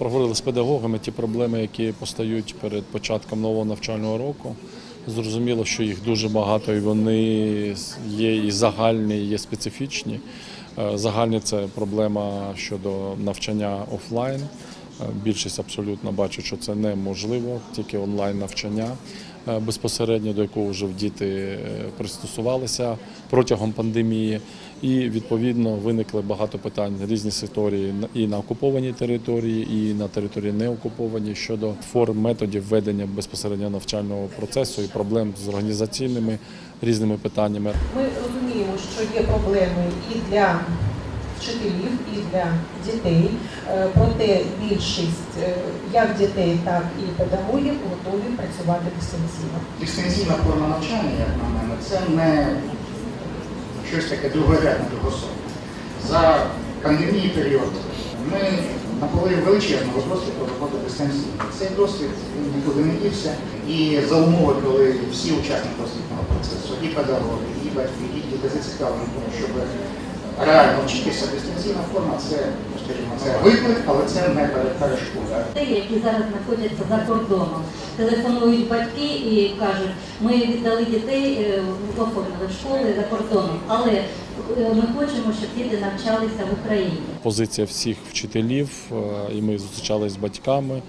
Проговорили з педагогами ті проблеми, які постають перед початком нового навчального року. Зрозуміло, що їх дуже багато, і вони є і загальні, і є специфічні. Е, Загальні це проблема щодо навчання офлайн. Е, Більшість абсолютно бачить, що це неможливо, тільки онлайн навчання безпосередньо до якого вже діти е, пристосувалися протягом пандемії. І відповідно виникли багато питань різні ситуації і на окупованій території, і на території неокупованій щодо форм методів ведення безпосередньо навчального процесу і проблем з організаційними різними питаннями. Ми розуміємо, що є проблеми і для вчителів, і для дітей. Е, Проте більшість е, як дітей, так і педагогів готові працювати дистанційно. Дистанційна форма навчання, як на мене, це не щось таке другорядне другосортне. За пандемії період ми набули величезного досвіду роботи дистанційно. Цей досвід нікуди не дівся. І за умови, коли всі учасники освітнього процесу, і педагоги, і батьки, і діти зацікавлені, щоб реально вчитися, дистанційна форма це, скажімо, це виклик, але це не перешкода. Дітей, які зараз знаходяться за кордоном, телефонують батьки і кажуть, ми віддали дітей, е, оформили в школи за кордоном, але е, ми хочемо, щоб діти навчалися в Україні. Позиція всіх вчителів, е, і ми зустрічалися з батьками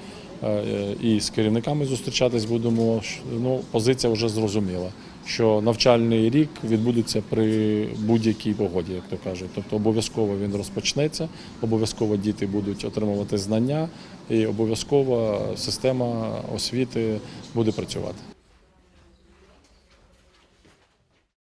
і з керівниками зустрічатись будемо. Ну, позиція вже зрозуміла, що навчальний рік відбудеться при будь-якій погоді, як то кажуть. Тобто обов'язково він розпочнеться, обов'язково діти будуть отримувати знання, і обов'язково система освіти буде працювати.